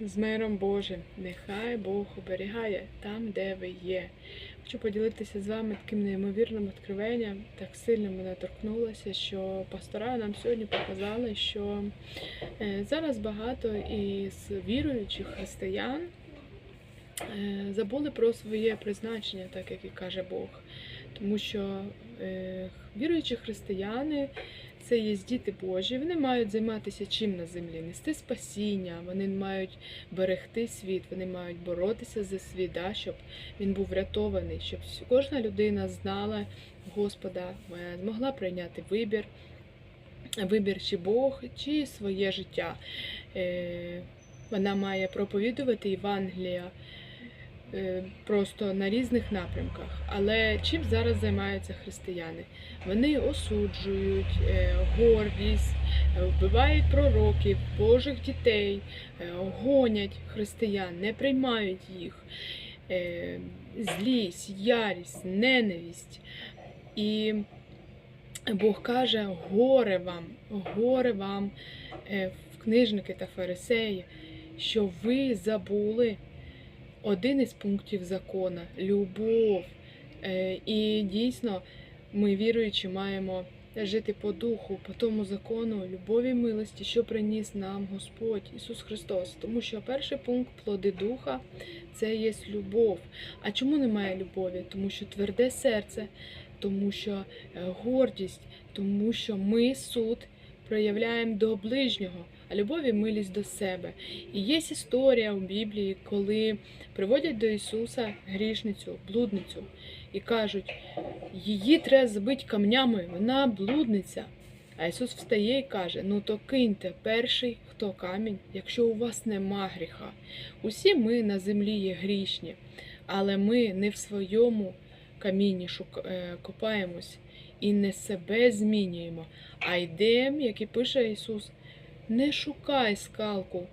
з миром Божим. Нехай Бог оберігає там, де ви є. Хочу поділитися з вами таким неймовірним відкривенням. Так сильно мене торкнулося, що пастора нам сьогодні показали, що е, зараз багато із віруючих християн е, забули про своє призначення, так як і каже Бог. Тому що е, віруючі християни це є діти Божі, вони мають займатися чим на землі, нести спасіння, вони мають берегти світ, вони мають боротися за світ, да, щоб він був врятований, щоб кожна людина знала Господа, е, змогла прийняти вибір, вибір чи Бог, чи своє життя. Е, Вона має проповідувати Євангелія просто на різних напрямках. Але чим зараз займаються християни? Вони осуджують е, гордість, е, вбивають пророків, Божих дітей, е, гонять християн, не приймають їх. Е, Злість, ярість, ненависть. І Бог каже: горе вам, горе вам, е, книжники та фарисеї, що ви забули один із пунктів закона любов. Е, І дійсно ми, віруючи, маємо жити по духу, по тому закону любові милості, що приніс нам Господь Ісус Христос. Тому що перший пункт плоди духа це є любов. А чому немає любові? Тому що тверде серце, тому що е, гордість, тому що ми суд проявляємо до ближнього, а любов і милість до себе. І є історія у Біблії, коли приводять до Ісуса грішницю, блудницю, і кажуть, її треба збити камнями, вона блудниця. А Ісус встає і каже: ну то киньте перший, хто камінь, якщо у вас нема гріха. Усі ми на землі є грішні, але ми не в своєму камінні шук... е, і не себе змінюємо, а йдемо, як і пише Ісус, не шукай скалку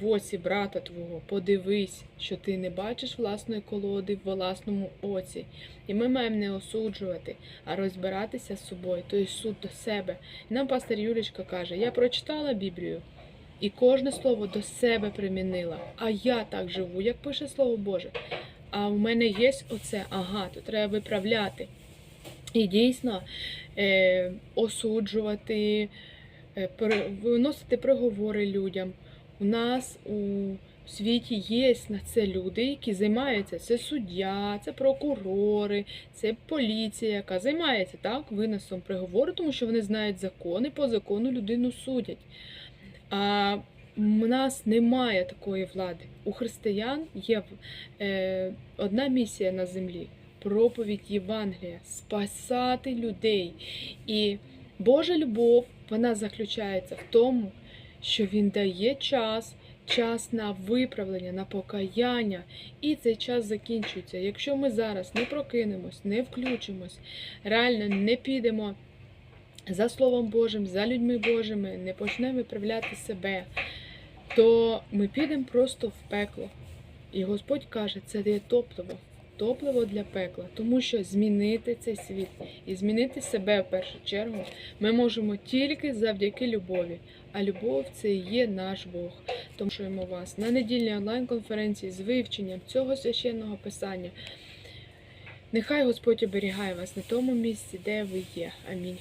в оці брата твого, подивись, що ти не бачиш власної колоди в власному оці. І ми маємо не осуджувати, а розбиратися з собою, тобто суд до себе. Нам пастор Юлічка каже: я прочитала Біблію. І кожне слово до себе примінила. А я так живу, як пише Слово Боже. А в мене є оце, ага, то треба виправляти. І дійсно е, осуджувати, е, виносити приговори людям. У нас у світі є на це люди, які займаються. Це суддя, це прокурори, це поліція, яка займається так, виносом приговору, тому що вони знають закони, по закону людину судять. А в нас немає такої влади. У християн є е, одна місія на землі проповідь Євангелія, спасати людей. І Божа любов вона заключається в тому, що Він дає час, час на виправлення, на покаяння, і цей час закінчується. Якщо ми зараз не прокинемось, не включимось, реально не підемо за Словом Божим, за людьми Божими, не почнемо виправляти себе, то ми підемо просто в пекло. І Господь каже, це є топливо, топливо для пекла, тому що змінити цей світ і змінити себе в першу чергу ми можемо тільки завдяки любові. А любов це і є наш Бог. Тому що вас на недільній онлайн-конференції з вивченням цього священного писання. Нехай Господь оберігає вас на тому місці, де ви є. Амінь.